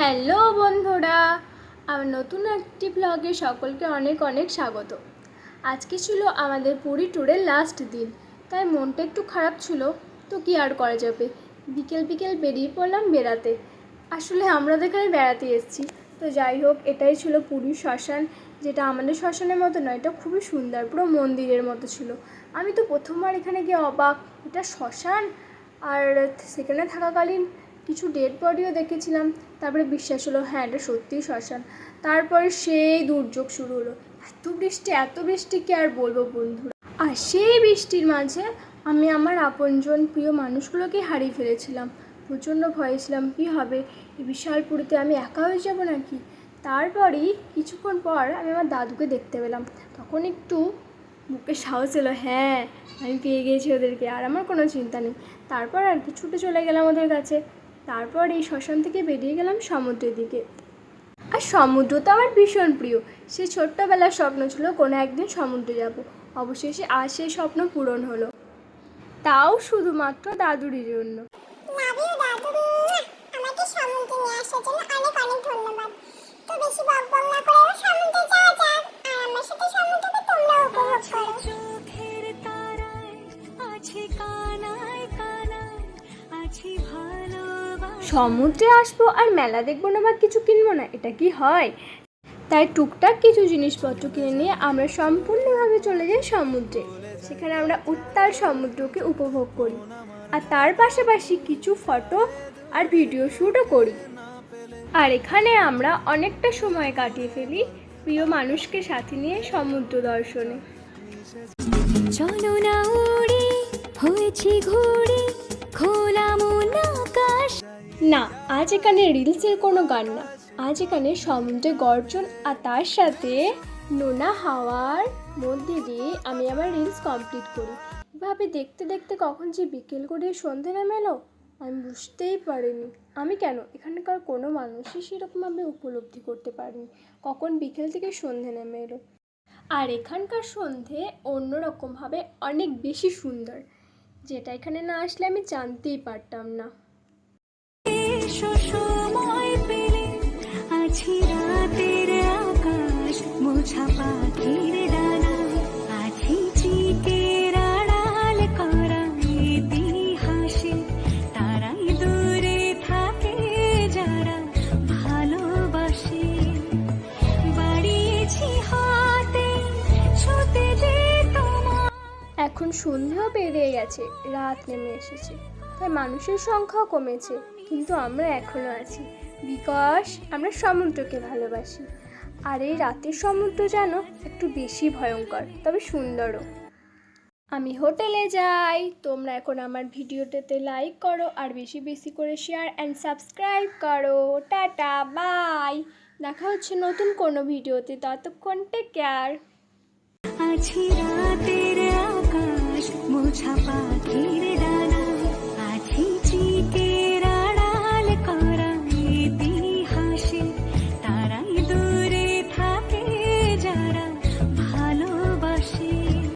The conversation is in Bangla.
হ্যালো বন্ধুরা, আমার নতুন একটি ব্লগে সকলকে অনেক অনেক স্বাগত। আজকে ছিল আমাদের পুরী ট্যুরের লাস্ট দিন, তাই মনটা একটু খারাপ ছিল, তো কি আর করা যাবে? বিকেল বিকেল বেরিয়ে পড়লাম বেড়াতে। আসলে আমরা এখানে বেড়াতে এসেছি, তো যাই হোক, এটাই ছিল পুরীর শ্মশান, যেটা আমাদের শ্মশানের মতো নয়, এটা খুবই সুন্দর, পুরো মন্দিরের মতো ছিল। আমি তো প্রথমবার এখানে গিয়ে অবাক, এটা শ্মশান? আর সেখানে থাকাকালীন কিছু ডেড বডিও দেখেছিলাম। তারপরে বিশ্বাস হলো হ্যাঁ এটা সত্যিই শ্মশান। তারপরে সেই দুর্যোগ শুরু হলো। এত বৃষ্টি এত বৃষ্টি, কি আর বলব বন্ধুরা? আর সেই বৃষ্টির মাঝে আমি আমার আপনজন প্রিয় মানুষগুলোকে হারিয়ে ফেলেছিলাম। প্রচণ্ড ভয়ে ছিলাম, কী হবে? এই বিশাল পুরীতে আমি একা হয়ে যাব নাকি? তারপরেই কিছুক্ষণ পর আমি আমার দাদুকে দেখতে পেলাম। তখন একটু বুকে সাহস এলো হ্যাঁ আমি পেয়ে গিয়েছি ওদেরকে, আর আমার কোনো চিন্তা নেই। তারপর আর কি, ছুটে চলে গেলাম ওদের কাছে। তারপর এই শ্মশান থেকে বেরিয়ে গেলাম সমুদ্রের দিকে। আর সমুদ্র তো আমার ভীষণ প্রিয়। সে ছোট্টবেলার স্বপ্ন ছিল কোনো একদিন সমুদ্রে যাব। অবশেষে আর সেই স্বপ্ন পূরণ হলো। তাও শুধুমাত্র দাদুরই জন্য। সমুদ্রে আসব আর মেলা দেখব না বা কিছু কিনবো না, এটা কি হয়? তাই টুকটাক কিছু জিনিসপত্র কিনে নিয়ে আমরা সম্পূর্ণভাবে চলে যাই সমুদ্রে, সেখানে আমরা উত্তাল সমুদ্রকে উপভোগ করি। আর তার পাশাপাশি কিছু ফটো আর ভিডিও শ্যুটও করি। আর এখানে আমরা অনেকটা সময় কাটিয়ে ফেলি প্রিয় মানুষকে সাথে নিয়ে সমুদ্র দর্শনে। চলো না উড়ি, হয়েছি ঘুড়ি, খোলা না, আজ এখানে রিলসের কোনো গান না। আজ এখানে সমুদ্রে গর্জন আর তার সাথে নোনা হাওয়ার মধ্যে দিয়ে আমি আমার রিলস কমপ্লিট করি। এভাবে দেখতে দেখতে কখন যে বিকেল করে সন্ধে নেমে এলো আমি বুঝতেই পারিনি। আমি কেন? এখানকার কোনো মানুষই সেরকমভাবে উপলব্ধি করতে পারিনি। কখন বিকেল থেকে সন্ধে নেমে এলো আর এখানকার সন্ধে অন্যরকমভাবে অনেক বেশি সুন্দর। যেটা এখানে না আসলে আমি জানতেই পারতাম না। সময় পেলে। আছি রাতের আকাশ, মোছা পাখির ডানা। আছি চিকের আড়াল করা ইতিহাসে। তারাই দূরে থাকে যারা ভালোবাসে। বাড়িয়েছি হাতে ছুতে যে তোমার এখন সন্ধেও পেরিয়ে গেছে, রাত নেমে এসেছে। তাই মানুষের সংখ্যাও কমেছে, কিন্তু আমরা এখনও আছি। বিকজ আমরা সমুদ্রকে ভালোবাসি। আর এই রাতের সমুদ্র যেন একটু বেশি ভয়ঙ্কর, তবে সুন্দরও। আমি হোটেলে যাই, তোমরা এখন আমার ভিডিওটাতে লাইক করো, আর বেশি বেশি করে শেয়ার অ্যান্ড সাবস্ক্রাইব করো। Tata, bye. দেখা হচ্ছে নতুন কোনো ভিডিওতে, ততক্ষণ টেক কেয়ার রাতের আকাশ